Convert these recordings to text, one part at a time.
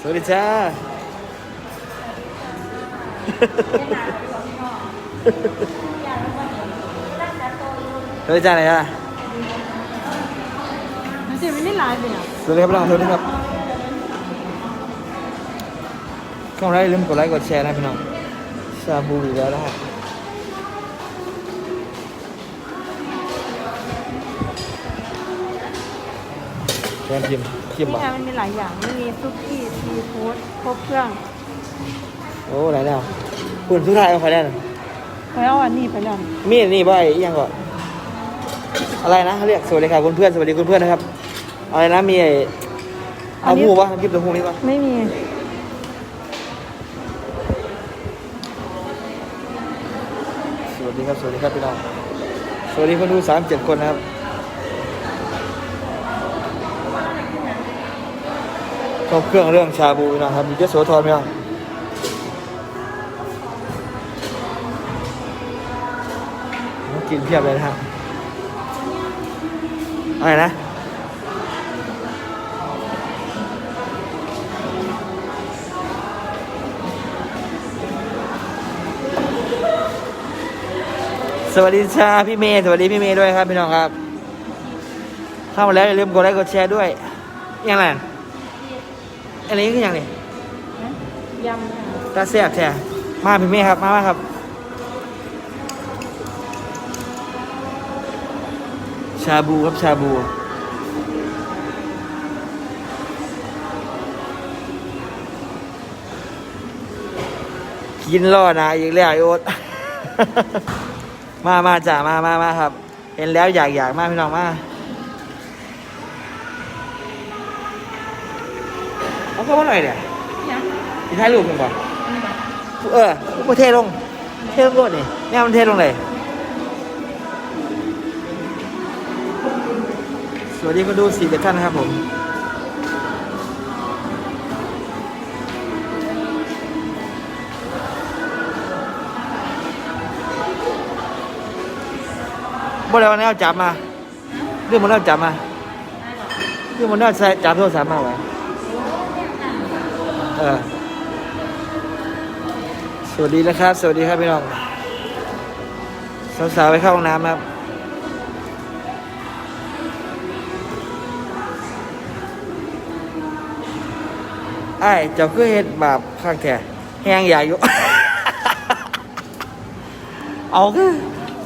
สวัสดีจ้าสวัสดีจ้าไหนจ้ามันจะไม่ได้ไลฟ์เลยอะสวัสดีครับพี่น้องสวัสดีครับเข้ามาได้อย่าลืมกดไลค์กดแชร์นะพี่น้องชาบูอีกแล้วนะฮะแกมพิมพ์ พิมพ์นี่บ่ไงมันมีหลายอย่างมันมีซุกี้ซีฟู้ดครบเครื่องโอ้หลายแนวคุณสุดท้ายเอาใครได้น่ะไปเอาอันนี้ไปแล้วนี่มีดนี่บ่อยอีกอยังก่อนอะไรนะเขาเรียกสวัสดีครับคุณเพื่อนสวัสดีคุณเพื่อนนะครับอะไรนะมีไอ้เอาหูวะน้ำจิ้มตัวหูนี่ปะไม่มีสวัสดีครับสวัสดีครับพี่น้องสวัสดีคนดูสามเจ็ดคนนะครับ ครบเครื่องเรื่องชาบูน้องครับมีเจโสธรไหมครับกินเพียบเลยนะฮะอะไรนะสวัสดีชาพี่เมย์สวัสดีพี่เมย์ด้วยครับพี่น้องครับ เข้ามาแล้วอย่าลืมกดไลค์กดแชร์ด้วยยังไง อันนี้คืออย่างนี้ยำค่ะตาแซ่บแท้มาพี่เมย์ครับ มามาครับ ชาบูครับชาบูกินล่อนะอีกแล้วไอโอ๊ตมามาจ้ามามามาครับ เห็นแล้วอยากอยากมากพี่น้องมา เอาเข้ามาหน่อยเนี่ยยังที่ท้ายรูปมันบอกอันนี้แบบเออกูเทลง เทลงรถนี่แม่มันเทลงเลย สวัสดีคนดูสี่เจ็ดท่านนะครับผมบ่ได้วันนี้เอาจับมา เรื่องมันเอาจับมา เรื่องมันเอาใส่จับโทรศัพท์มาไว้ เออสวัสดีนะครับ สวัสดีครับพี่น้องสาวๆไปเข้าห้องน้ำครับไอ้เจ้าคือเฮ็ดบาปข้างแท้แหงใหญ่อยู่ เอาคือ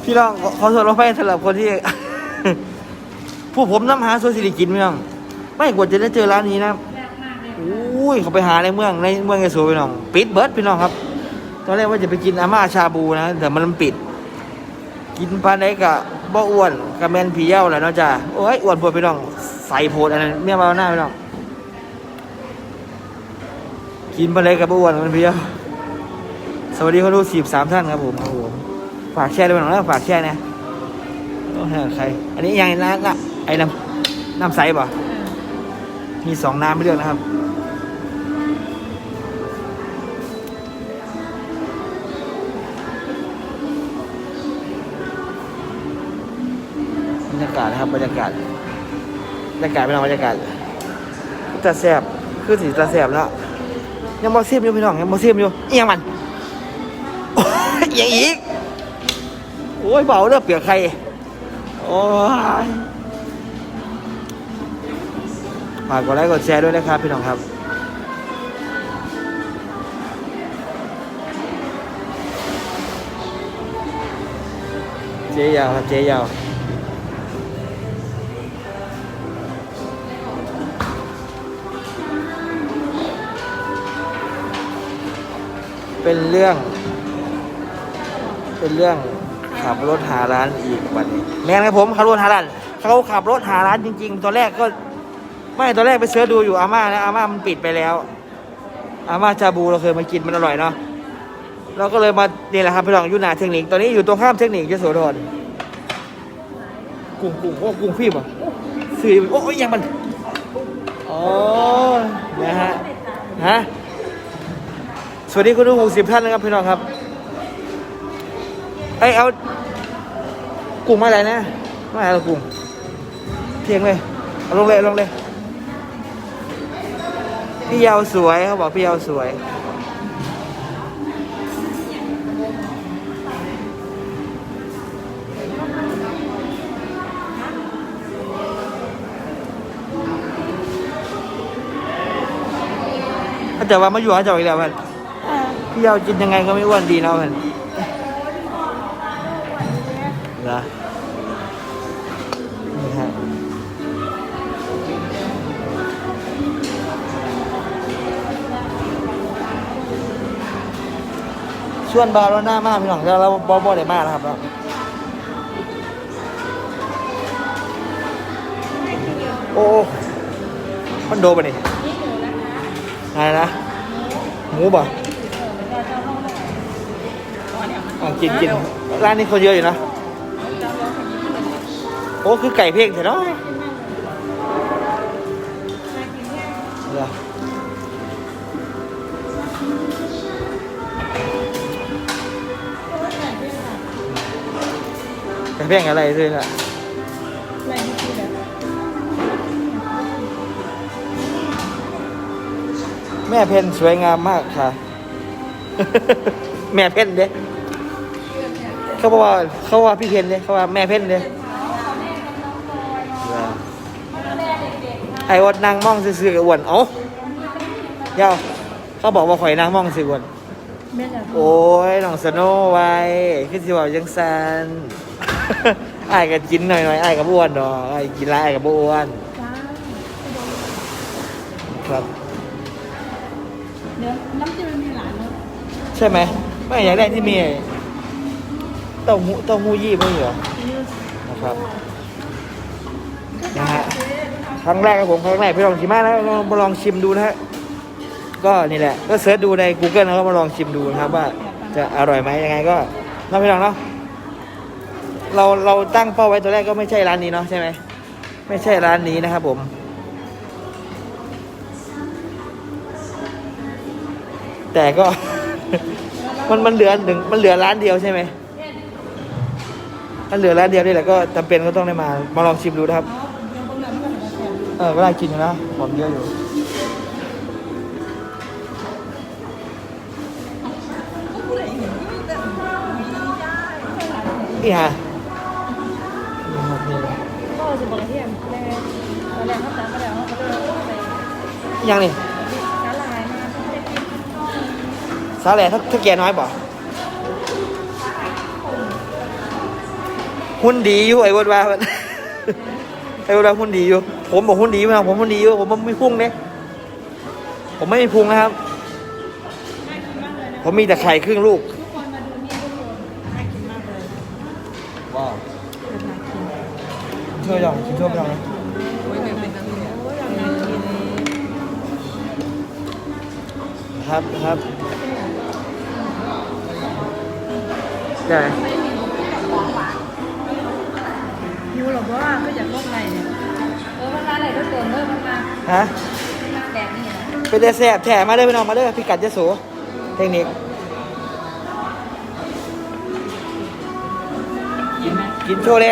พี่น้องขอขอโทษเราไปสำหรับคนที่ ผู้ผมน้ำหาโซซิลิกินพี่น้อง ไม่กว่าจะได้เจอร้านนี้นะอุ้ ยเขาไปหาในเมืองในเมืองไอโซพี่น้อง ปิดเบิร์ดพี่น้องครับ ตอนแรกว่าจะไปกินอาม่าชาบูนะ แต่มันปิด กินปลาไหนกะบ่อ้วนกะแมนผีเย้าแหละเนาะจ้าโอ้ยอ้วนปวดพี่น้อง ใส่โพดอันนั้นเมียมาหน้าพี่น้อง กินปลาไหนกะบ่อ้วนมันผีเย้าสวัสดีคนดูสิบสามท่านครับผมครับผมฝากแชร์ด้วยน้องนะฝากแชร์นะโอ้ยใคร อันนี้ยังไงนะนะไอ้น้ำน้ำใสป่ะเออมีสองน้ำไม่เลือกนะครับากาศนะครับบรรยากาศบรรยากาศไม่เอาบรรยากาศตาแสบคือสีตาแสบแล้วยังมอซียมอยู่พี่น้องยังมอซียมอยู่เอียงมันอยเอียงอีกโอ้ยเบาเด้อเปียกใครโอ้ยฝากกดไลค์กดแชร์ด้วยนะครับพี่น้องครับเจ๊ยาวครับเจ๊ยาว เป็นเรื่อง เป็นเรื่องขับรถหาร้านอีกวันนี้ แม่นครับผมขับรถหาร้านเขาขับรถหาร้านจริง ๆ ตอนแรกก็ ไม่ตอนแรกไปเสิร์ชดูอยู่อาม่านะอาม่ามันปิดไปแล้ว อาม่าชาบูเราเคยมากินมันอร่อยเนาะเราก็เลยมานี่แหละครับพี่น้องอยู่หนาเทคนิคตอนนี้อยู่ตรงข้ามเทคนิคยโสธรกุ้งกุ้งโอ้กุ้งฟิล์มอะสื่อโอ้ยยังมันอ๋อนะฮะฮะ วัสดีคุณดูหกสิบท่านนะครับพี่น้องครับเอ้ยเอากุ้งมอะไรนะไมาอะไรกุ้งเพียงเลยเอาลงเลยลงเลยพี่ยาวสวยเขาบอกพี่ยาวสวยถ้าจะว่ามาอยู่หาเจ้าอีกแล้วมัน พี่เยากินยังไงก็ไม่อ้วนดีเนาะมันเหรอนี่ฮะส่วนบาร์โลน่ามากพี่น้องแต่เราบอบอได้มากนะครับเราโอ้โอมันโดนปะนี่นี่หมูนะคะอะไรนะหมูบ่ อะกินกินร้านนี้คนเยอะอยู่นะ โอ้ คือไก่เพ่งเถอะเนาะเหรอไก่เพ่งอะไรด้วยล่ะอะไรนี่คือแบบแม่เพนสวยงามมากค่ะ แม่เพนเด้ เขาบอกว่าเขาว่าพี่เพนเด้เขาว่าแม่เพนเด้เหรอไอ้วัดนางมองซื่อๆกับอ้วนเอ้าเดี๋ยวเขาบอกว่าข่อยนางมองซื่ออ้วนแม่จะโอ้ยน้องสโนไว้คือสิบอกจังซันอ้ายก็กินหน่อยๆอ้ายก็บ่อ้วนดอกอ้ายกินหลายอ้ายก็บ่อ้วนจ้าครับเดี๋ยวน้ำจิ้มมันมีหลานเนาะใช่ไหมไม่อย่างแรกที่มี เต้าหู้เต้าหู้ยี่ไม่เหรอนะครับนะฮะครั้งแรกครับผมครั้งแรกพี่ลองชิมมากแล้วมาลองชิมดูนะฮะก็นี่แหละก็เสิร์ชดูใน Google แล้วก็มาลองชิมดูนะครับว่าจะอร่อยไหมยังไงก็น้องพี่ลองเนาะเราเราตั้งเป้าไว้ตัวแรกก็ไม่ใช่ร้านนี้เนาะใช่ไหมไม่ใช่ร้านนี้นะครับผมแต่ก็ มันมันเหลือหนึ่งมันเหลือร้านเดียวใช่ไหม มันเหลือร้านเดียวนี่แหละก็จำเป็นก็ต้องได้มา มาลองชิมดูนะครับ เออก็ได้กินอยู่นะหอมเยอะอยู่นี่ฮะนี่ครับนี่ก็จะบอกที่แอมแรกตอนแรกเขาตัดไปแล้วเขาก็เลยเอาไปยังนี่ละลายมาต้องไปกินสาแหล่ถ้าถ้าแกน้อยบ่ หุ้นดีอยู่ไอ้วดว่าไอ้วดว่าหุ้นดีอยู่ ผมบอกหุ้นดีมากผมหุ้นดีอยู่ผมไม่พุ่งเนี่ยผมไม่มีพุงนะครับ ผมมีแต่ไข่ครึ่งลูกทุกคนมาดูนี่ทุกคนน่ากินมากเลยว้าวเป็นน่ากินช่วยยองช่วยยองนะโอ้ยแบบเป็นน้ำเหนียวโอ้ยอยากกินครับครับได้ ว่าก็อยากลดอะไรเนี่ยเออมันมาอะไรด้วยตัวเนอะมันมาฮะมาแบบนี้นะเป็นแต่แสบแถมาเด้อพี่น้องมาเด้อพิกัดเจโสเทคนิคกินกินโชว์เลย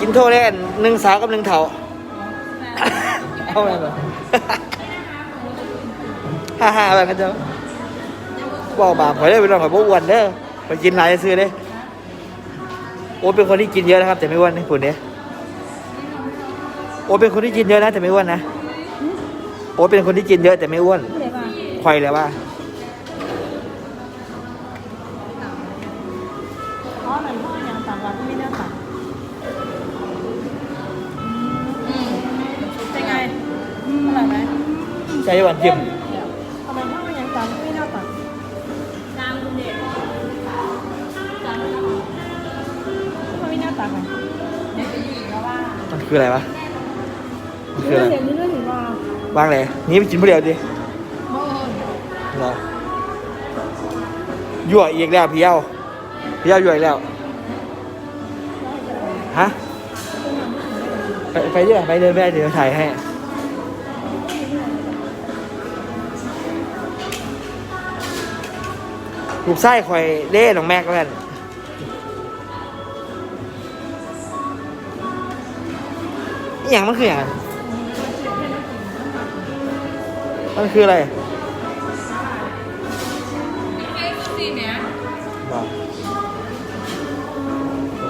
กินโชว์เลยหนึ่งสาวกับหนึ่งเถาเอาไปเลยฮ่าฮ่าแบบกันเจ้าบอกบาปข่อยเด้อพี่น้องข่อยบ่อ้วนเด้อข่อยกินหลายซื้อเด้ โอ้เป็นคนที่กินเยอะนะครับ แต่ไม่อ้วนนะคุณเด้โอ้เป็นคนที่กินเยอะนะ แต่ไม่อ้วนนะโอ้เป็นคนที่กินเยอะแต่ไม่อ้วนไม่ได้ว่าควายเลยว่าเพราะมันพ่อยังต่างวันไม่ได้ต่างอืมเป็นไงอืมอร่อยไหมใจหวานเยี่ยม คืออะไรวะมันคืออะไรเห็นนี่ด้วยถึงว่าวางเลยนี่ไปกินผู้เดียวดิโม่เหรอยั่วอีกแล้วพี่เย้าพี่เย้ายั่วอีกแล้วฮะไปไปเรื่อยไปเรื่อยๆเดี๋ยวถ่ายให้ลูกไส้คอยเล่น้องแม็กแล้วกัน อหย่างมันคืออย่างไรมันคืออะไรเอ็กซ์ซีเนี่ยบอก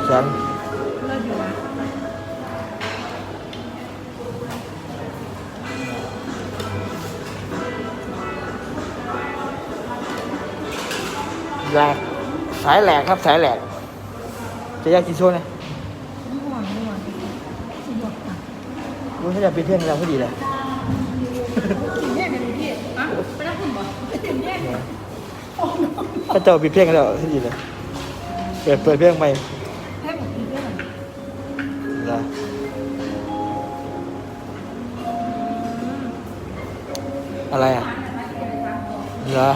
ฉันเลิศอยู่นะแหลกสายแหลกครับสายแหลกจะอยากกินโชว์ไหม ไม่หวังไม่หวังสยบค่ะ รู้ถ้าจะเป็นเพื่อนเราพอดีเลยถึงแยกกันพี่อะไปรับคุณบ่ถึงแยกกันถ้าเจ้าเป็นเพื่อนกันแล้วพอดีเลยเปิดเปิดเพื่อนไปให้ผมกินด้วยหน่อยนะอะไรอะเหรอ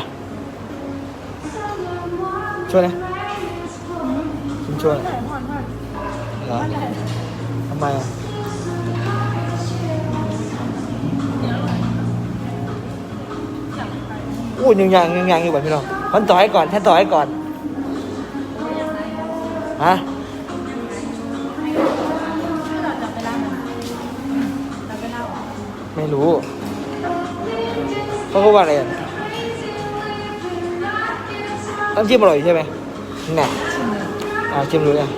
ช่วยนะคุณช่วยใส่ผ่อนผ่อนเหรอทำไมอะ อู้ยังยังยังยังอยู่แบบพี่น้องท่านต่อให้ก่อนท่านต่อให้ก่อนฮะไม่รู้เขาก็ว่าอะไรอะน้ำจิ้มอร่อยใช่ไหมน่ะอ่าชิมดูเลย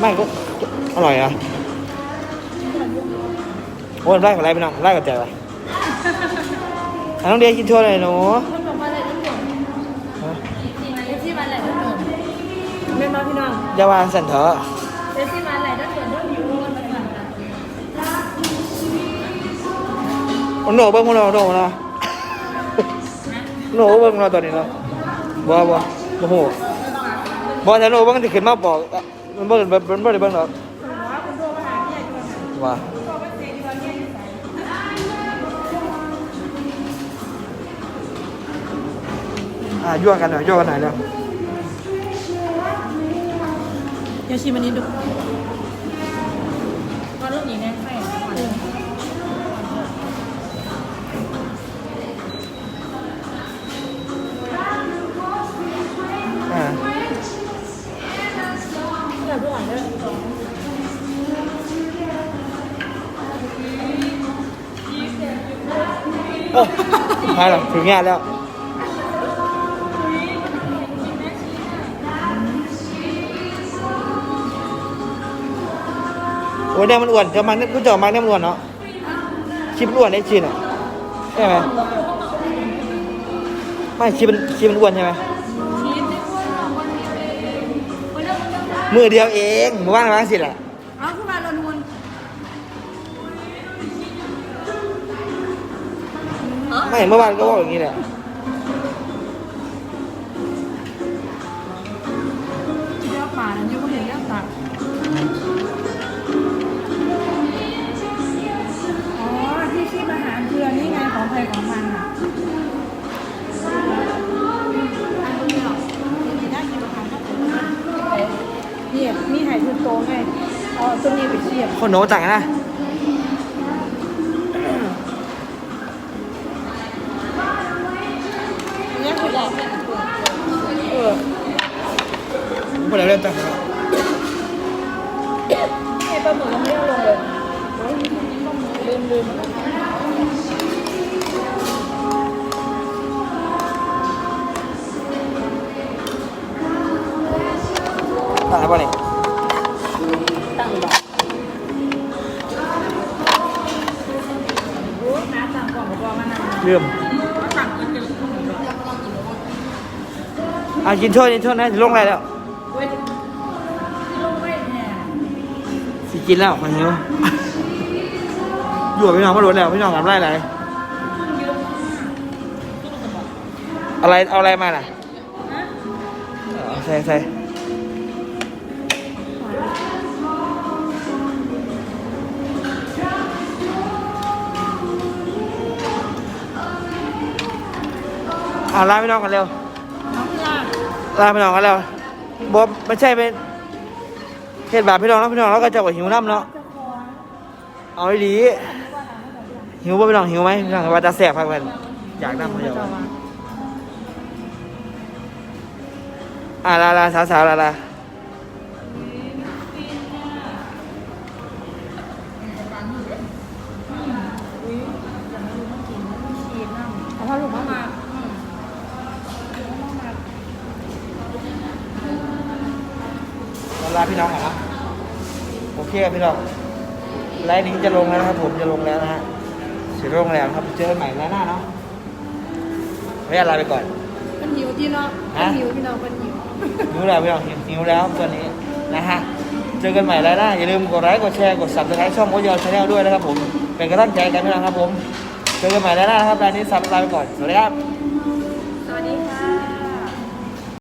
ไม่ก็อร่อยอะ โอ้ยไล่กับอะไรไปน้องไล่กับแจกไปอะน้องเดียกินชัวร์เลยหนูคนบอกว่าอะไรต้องหมดฮะเอฟซีมันอะไรต้องหมดเล่นมาพี่น้องอย่าวางสันเถอะเอฟซีมันอะไรต้องหมดต้องอยู่มันมันมันโอ้โหเบิ้งพวกเราโหนเนาะโหนเบิ้งเราตอนนี้เนาะบ่บ่โอ้โหบ่ถ้าโหนเบิ้งจะขึ้นมาบอกอะมันบ่มันบ่ได้เบิ้งหรอกว่า อะยั่วกันหน่อยยั่วกันหน่อยเร็วเดี๋ยวชิมอันนี้ดูก็รูปนี้แน่ใช่อ่าเดี๋ยวดูอ่านด้วยโอ้ใช่หรอถึงงานแล้ว โอ้ยเนี่ยมันอ้วนจะมันกูจะมันเนี่ยมันอ้วนเนาะชิปมันอ้วนได้ชินอะใช่ไหมไม่ชิปมันชิปมันอ้วนใช่ไหมมือเดียวเองมือว่างร้างสิแหละเอาขึ้นมาเรานวลไม่เมื่อวานก็บอกอย่างนี้แหละ คนโน้ต่างนะคืออะไรเออคนละเรื่องต่างไอ้ปลาหมึกยังไม่ได้ลงเลยลืมลืมต่างกันป่ะเนี่ย เรื่องสั่งกินเดี๋ยวอะกินโทษกินโทษนะจะลงอะไรแล้วเว้ยลงไม่เนี่ยสิกินแล้วคนหิวอยู่กับพี่น้องมาหลดแล้วพี่น้องทำไรอะไรอะไรเอาอะไรมาล่ะเอาใส่ใส่ อ่าลาพี่น้องกันเร็วน้องยาลาพี่น้องกันเร็วบอไม่ใช่เป็นเหตุบาปพี่น้องแล้วพี่น้องแล้วก็จะว่าหิวน้ำเนาะเจ้าของเอาดีหิวป่ะพี่น้องหิวไหมพี่น้องว่าจะแสบพักมันอยากน้ำเขาอยากอ่าลาลาสาวสาวลาลา ลาพี่น้องก่อนนะโอเคครับพี่น้องไลน์นี้จะลงแล้วนะครับ ผมจะลงแล้วนะฮะเสียลงแล้วครับเจอกันใหม่ไลน์หน้าเนาะไม่ลาไปก่อนเป็นหิวที่เนาะเป็นหิวที่เนาะเป็นหิวหิวแล้วพี่น้องหิวแล้วตอนนี้นะฮะเจอกันใหม่ไลน์หน้าอย่าลืมกดไลค์กดแชร์กดซับสไครต์ช่องโอยอชาแนลด้วยนะครับผมเป็นกำลังใจกันพี่น้องครับผมเจอกันใหม่ไลน์หน้านะครับไลน์นี้ซับลาไปก่อนสวัสดีครับ